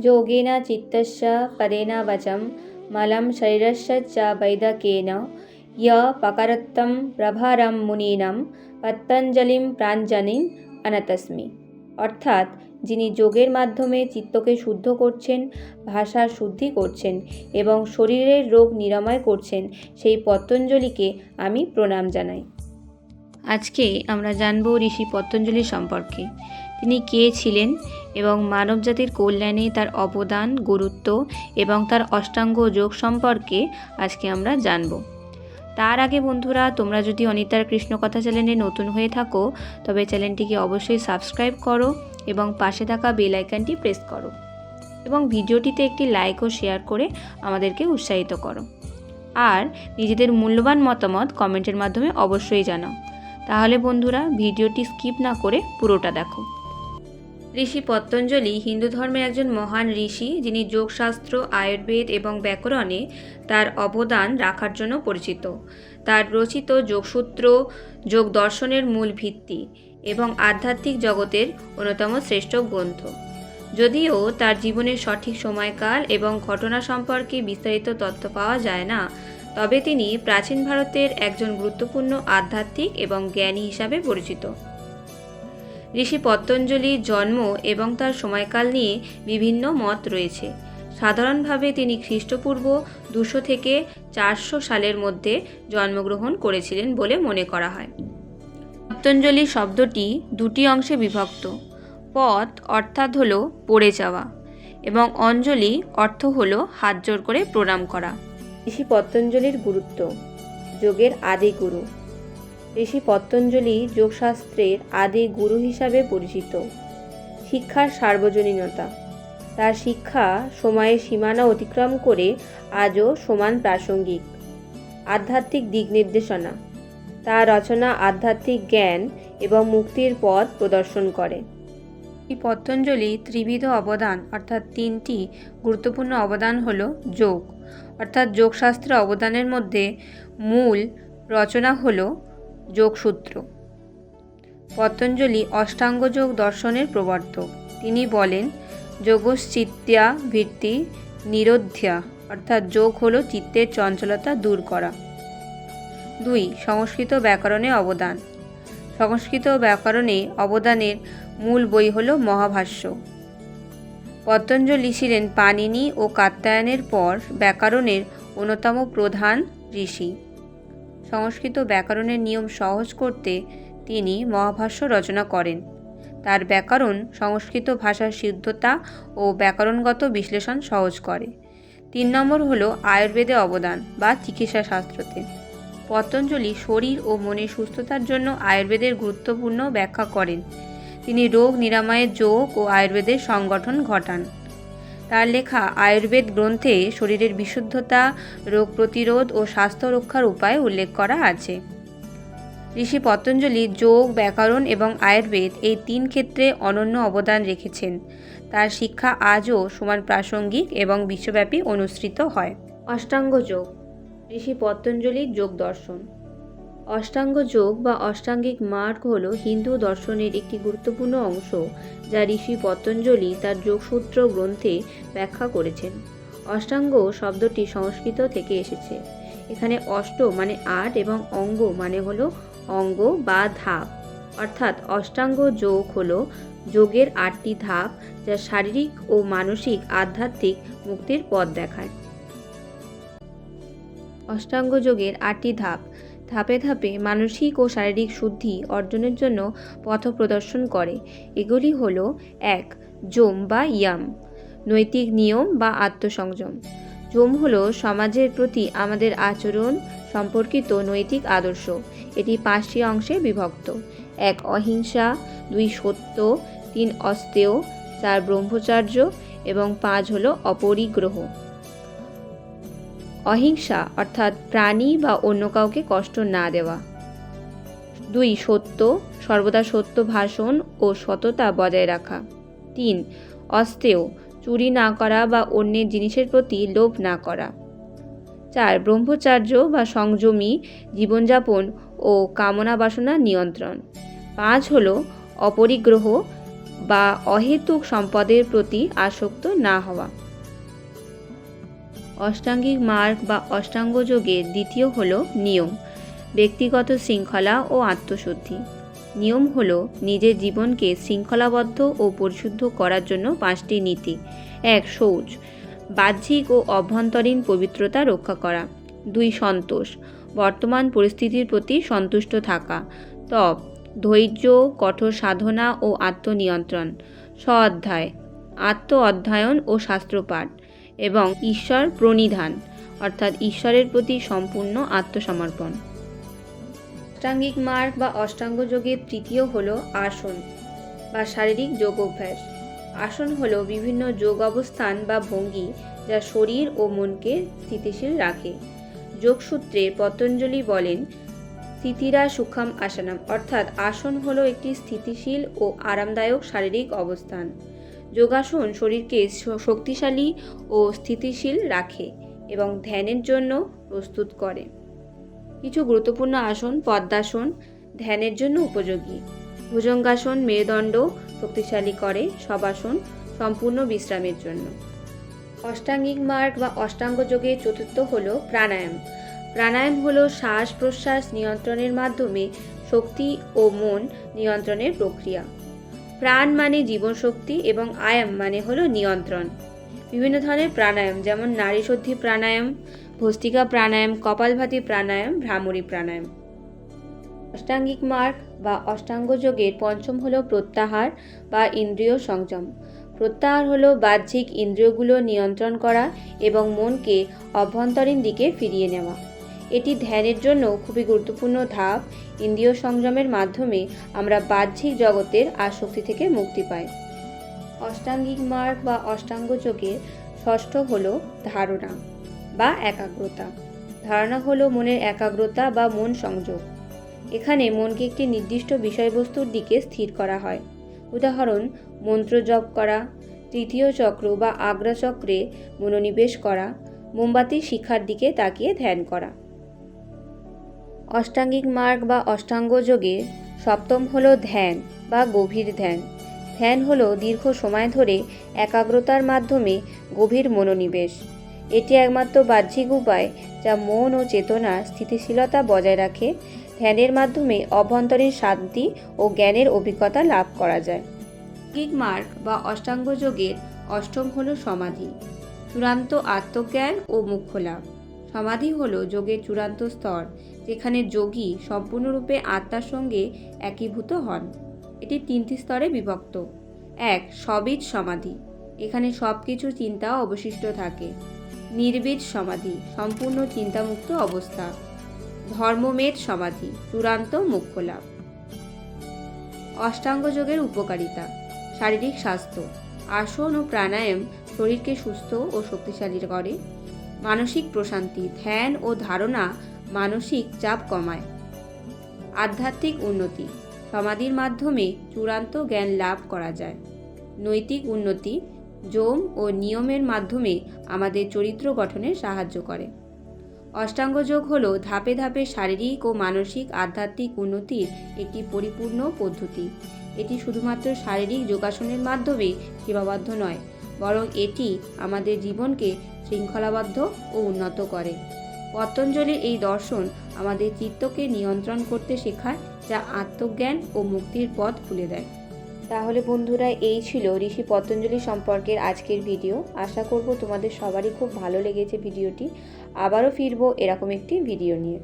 যোগেন চিত্তস্য পদেন বচম মলম শরীরস্য চ বৈদকেন য় পকরত্তম প্রভারম মুনীনাম পতঞ্জলিম প্রাঞ্জলিম অনতস্মি অর্থাৎ যিনি যোগের মাধ্যমে চিত্তকে শুদ্ধ করছেন ভাষার শুদ্ধি করছেন এবং শরীরের রোগ নিরাময় করছেন, সেই পতঞ্জলিকে আমি প্রণাম জানাই। আজকে আমরা জানব ঋষি পতঞ্জলি সম্পর্কে। তিনি কে ছিলেন এবং মানবজাতির কল্যাণে তার অবদান, গুরুত্ব এবং তার অষ্টাঙ্গ যোগ সম্পর্কে আজকে আমরা জানব। তার আগে বন্ধুরা, তোমরা যদি অনিতার কৃষ্ণ কথা চ্যানেলে নতুন হয়ে থাকো, তবে চ্যানেলটিকে অবশ্যই সাবস্ক্রাইব করো এবং পাশে থাকা বেল আইকনটি প্রেস করো এবং ভিডিওটিতে একটি লাইক ও শেয়ার করে আমাদেরকে উৎসাহিত করো। আর নিজেদের মূল্যবান মতামত কমেন্টের মাধ্যমে অবশ্যই জানাও। তাহলে বন্ধুরা, ভিডিওটি স্কিপ না করে পুরোটা দেখো। ঋষি পতঞ্জলি হিন্দু ধর্মের একজন মহান ঋষি যিনি যোগশাস্ত্র, আয়ুর্বেদ এবং ব্যাকরণে তার অবদান রাখার জন্য পরিচিত। তার রচিত যোগসূত্র যোগ দর্শনের মূল ভিত্তি এবং আধ্যাত্মিক জগতের অন্যতম শ্রেষ্ঠ গ্রন্থ। যদিও তার জীবনের সঠিক সময়কাল এবং ঘটনা সম্পর্কে বিস্তারিত তথ্য পাওয়া যায় না, তবে তিনি প্রাচীন ভারতের একজন গুরুত্বপূর্ণ আধ্যাত্মিক এবং জ্ঞানী হিসাবে পরিচিত। ঋষি পতঞ্জলির জন্ম এবং তার সময়কাল নিয়ে বিভিন্ন মত রয়েছে। সাধারণভাবে তিনি খ্রিস্টপূর্ব দুশো থেকে চারশো সালের মধ্যে জন্মগ্রহণ করেছিলেন বলে মনে করা হয়। পতঞ্জলি শব্দটি দুটি অংশে বিভক্ত পথ অর্থাৎ হল পড়ে যাওয়া এবং অঞ্জলি অর্থ হল হাত জোর করে প্রণাম করা। ঋষি পতঞ্জলির গুরুত্ব, যোগের আদি গুরু ঋষি পতঞ্জলি যোগশাস্ত্রের আদি গুরু হিসাবে পরিচিত। শিক্ষার সার্বজনীনতা। তার শিক্ষা সময়ের সীমানা অতিক্রম করে আজও সমান প্রাসঙ্গিক। আধ্যাত্মিক দিক নির্দেশনা। তার রচনা আধ্যাত্মিক জ্ঞান এবং মুক্তির পথ প্রদর্শন করে। এই পতঞ্জলি ত্রিবিধ অবদান, অর্থাৎ তিনটি গুরুত্বপূর্ণ অবদান হল যোগ। অর্থাৎ যোগশাস্ত্র অবদানের মধ্যে মূল রচনা হল যোগসূত্র। পতঞ্জলি অষ্টাঙ্গযোগ দর্শনের প্রবর্তক। তিনি বলেন, যোগশ্চিত্তিয়া ভিত্তি নিরোধ্যা অর্থাৎ যোগ হল চিত্তের চঞ্চলতা দূর করা। দুই, সংস্কৃত ব্যাকরণে অবদান। সংস্কৃত ব্যাকরণে অবদানের মূল বই হল মহাভাষ্য। পতঞ্জলি ছিলেন পাণিনি ও কাত্যায়নের পর ব্যাকরণের অন্যতম প্রধান ঋষি। সংস্কৃত ব্যাকরণের নিয়ম সহজ করতে তিনি মহাভাষ্য রচনা করেন। তার ব্যাকরণ সংস্কৃত ভাষার সিদ্ধতা ও ব্যাকরণগত বিশ্লেষণ সহজ করে। তিন নম্বর হল আয়ুর্বেদে অবদান বা চিকিৎসা শাস্ত্রতে। পতঞ্জলি শরীর ও মনের সুস্থতার জন্য আয়ুর্বেদের গুরুত্বপূর্ণ ব্যাখ্যা করেন। তিনি রোগ নিরাময়ের যোগ ও আয়ুর্বেদের সংগঠন ঘটান। তার লেখা আয়ুর্বেদ গ্রন্থে শরীরের বিশুদ্ধতা, রোগ প্রতিরোধ ও স্বাস্থ্য রক্ষার উপায় উল্লেখ করা আছে। ঋষি পতঞ্জলি যোগ, ব্যাকরণ এবং আয়ুর্বেদ এই তিন ক্ষেত্রে অনন্য অবদান রেখেছেন। তার শিক্ষা আজও সমান প্রাসঙ্গিক এবং বিশ্বব্যাপী অনুসৃত হয়। অষ্টাঙ্গ যোগ, ঋষি পতঞ্জলির যোগ দর্শন। অষ্টাঙ্গ যোগ বা অষ্টাঙ্গিক মার্গ হল হিন্দু দর্শনের একটি গুরুত্বপূর্ণ অংশ, যা ঋষি পতঞ্জলি তার যোগসূত্র গ্রন্থে ব্যাখ্যা করেছেন। অষ্টাঙ্গ শব্দটি সংস্কৃত থেকে এসেছে। এখানে অষ্ট মানে আট এবং অঙ্গ মানে হলো অঙ্গ বা ধাপ। অর্থাৎ অষ্টাঙ্গ যোগ হলো যোগের আটটি ধাপ, যা শারীরিক ও মানসিক আধ্যাত্মিক মুক্তির পথ দেখায়। অষ্টাঙ্গ যোগের আটটি ধাপ ধাপে ধাপে মানসিক ও শারীরিক শুদ্ধি অর্জনের জন্য পথ প্রদর্শন করে। এগুলি হল, এক, জোম বা ইয়াম, নৈতিক নিয়ম বা আত্মসংযম। জোম হল সমাজের প্রতি আমাদের আচরণ সম্পর্কিত নৈতিক আদর্শ। এটি পাঁচটি অংশে বিভক্ত। এক, অহিংসা, দুই, সত্য, তিন অস্তেয় চার, ব্রহ্মচার্য এবং পাঁচ হল অপরিগ্রহ। অহিংসা, অর্থাৎ প্রাণী বা অন্য কাউকে কষ্ট না দেওয়া। দুই, সত্য, সর্বদা সত্য ভাষণ ও সততা বজায় রাখা। তিন অস্তেয় চুরি না করা বা অন্যের জিনিসের প্রতি লোভ না করা। চার, ব্রহ্মচার্য বা সংযমী, জীবনযাপন ও কামনা বাসনা নিয়ন্ত্রণ। পাঁচ হল অপরিগ্রহ বা অহেতুক সম্পদের প্রতি আসক্ত না হওয়া। অষ্টাঙ্গিক মার্গ বা অষ্টাঙ্গ যোগের দ্বিতীয় হল নিয়ম, ব্যক্তিগত শৃঙ্খলা ও আত্মশুদ্ধি। নিয়ম হল নিজের জীবনকে শৃঙ্খলাবদ্ধ ও পরিশুদ্ধ করার জন্য পাঁচটি নীতি। এক শৌচ বাহ্যিক ও অভ্যন্তরীণ পবিত্রতা রক্ষা করা। দুই, সন্তোষ, বর্তমান পরিস্থিতির প্রতি সন্তুষ্ট থাকা। তপ, ধৈর্য, কঠোর সাধনা ও আত্মনিয়ন্ত্রণ। স্ব অধ্যায়, আত্ম অধ্যয়ন ও শাস্ত্রপাঠ। এবং ঈশ্বর প্রণিধান, অর্থাৎ ঈশ্বরের প্রতি সম্পূর্ণ আত্মসমর্পণ। অষ্টাঙ্গিক মার্গ বা অষ্টাঙ্গ যোগের তৃতীয় হল আসন বা শারীরিক যোগ অভ্যাস। আসন হল বিভিন্ন যোগ অবস্থান বা ভঙ্গি যা শরীর ও মনকে স্থিতিশীল রাখে। যোগসূত্রে পতঞ্জলি বলেন, স্থিতিরা সুখাম আসানাম অর্থাৎ আসন হলো একটি স্থিতিশীল ও আরামদায়ক শারীরিক অবস্থান। যোগাসন শরীরকে শক্তিশালী ও স্থিতিশীল রাখে এবং ধ্যানের জন্য প্রস্তুত করে। কিছু গুরুত্বপূর্ণ আসন পদ্মাসন ধ্যানের জন্য উপযোগী। ভুজঙ্গাসন মেরুদণ্ড শক্তিশালী করে সবাসন সম্পূর্ণ বিশ্রামের জন্য। অষ্টাঙ্গিক মার্গ বা অষ্টাঙ্গ যোগের চতুর্থ হল প্রাণায়াম। প্রাণায়াম হল শ্বাস প্রশ্বাস নিয়ন্ত্রণের মাধ্যমে শক্তি ও মন নিয়ন্ত্রণের প্রক্রিয়া। প্রাণ মানে জীবনশক্তি এবং আয়াম মানে হলো নিয়ন্ত্রণ। বিভিন্ন ধরনের প্রাণায়াম, যেমন নারীশুদ্ধি প্রাণায়াম, ভস্তিকা প্রাণায়াম, কপালভাতি প্রাণায়াম, ভ্রামরী প্রাণায়াম। অষ্টাঙ্গিক মার্গ বা অষ্টাঙ্গ যোগের পঞ্চম হলো প্রত্যাহার বা ইন্দ্রিয় সংযম। প্রত্যাহার হলো বাহ্যিক ইন্দ্রিয়গুলো নিয়ন্ত্রণ করা এবং মনকে অভ্যন্তরীণ দিকে ফিরিয়ে নেওয়া। এটি ধ্যানের জন্য খুবই গুরুত্বপূর্ণ ধাপ। ইন্দ্রিয় সংযমের মাধ্যমে আমরা বাহ্যিক জগতের আসক্তি থেকে মুক্তি পাই। অষ্টাঙ্গিক মার্গ বা অষ্টাঙ্গ যোগের ষষ্ঠ হল ধারণা বা একাগ্রতা। ধারণা হলো মনের একাগ্রতা বা মন সংযোগ। এখানে মনকে একটি নির্দিষ্ট বিষয়বস্তুর দিকে স্থির করা হয়। উদাহরণ, মন্ত্র জপ করা, তৃতীয় চক্র বা আগ্রা চক্রে মনোনিবেশ করা মোমবাতির শিখার দিকে তাকিয়ে ধ্যান করা। অষ্টাঙ্গিক মার্গ বা অষ্টাঙ্গ যোগে সপ্তম হল ধ্যান বা গভীর ধ্যান। ধ্যান হল দীর্ঘ সময় ধরে একাগ্রতার মাধ্যমে গভীর মনোনিবেশ। এটি একমাত্র বাহ্যিক উপায় যা মন ও চেতনার স্থিতিশীলতা বজায় রাখে। ধ্যানের মাধ্যমে অভ্যন্তরীণ শান্তি ও জ্ঞানের অভিজ্ঞতা লাভ করা যায়। গিক মার্গ বা অষ্টাঙ্গ যোগের অষ্টম হল সমাধি, চূড়ান্ত আত্মজ্ঞান ও মুখ্য লাভ। সমাধি হল যোগের চূড়ান্ত স্তর যেখানে যোগী সম্পূর্ণরূপে আত্মার সঙ্গে একীভূত হন। এটি তিনটি স্তরে বিভক্ত। এক সবিজ সমাধি। এখানে সব কিছু চিন্তা অবশিষ্ট থাকে। নির্বীজ সমাধি, সম্পূর্ণ চিন্তামুক্ত অবস্থা। ধর্মমেদ সমাধি, চূড়ান্ত মুখ্য লাভ অষ্টাঙ্গ যোগের উপকারিতা, শারীরিক স্বাস্থ্য। আসন ও প্রাণায়াম শরীরকে সুস্থ ও শক্তিশালী করে। মানসিক প্রশান্তি, ধ্যান ও ধারণা মানসিক চাপ কমায়। আধ্যাত্মিক উন্নতি, সমাধির মাধ্যমে চূড়ান্ত জ্ঞান লাভ করা যায়। নৈতিক উন্নতি যোম ও নিয়মের মাধ্যমে আমাদের চরিত্র গঠনে সাহায্য করে। অষ্টাঙ্গ যোগ হল ধাপে ধাপে শারীরিক ও মানসিক আধ্যাত্মিক উন্নতির একটি পরিপূর্ণ পদ্ধতি। এটি শুধুমাত্র শারীরিক যোগাসনের মাধ্যমে সীমাবদ্ধ নয়, বরং এটি আমাদের জীবনকে শৃঙ্খলাবদ্ধ ও উন্নত করে। পতঞ্জলির এই দর্শন আমাদের চিত্তকে নিয়ন্ত্রণ করতে শেখায়, যা আত্মজ্ঞান ও মুক্তির পথ খুলে দেয়। তাহলে বন্ধুরা, এই ছিল ঋষি পতঞ্জলি সম্পর্কের আজকের ভিডিও। আশা করব তোমাদের সবারই খুব ভালো লেগেছে ভিডিওটি। আবারও ফিরবো এরকম একটি ভিডিও নিয়ে।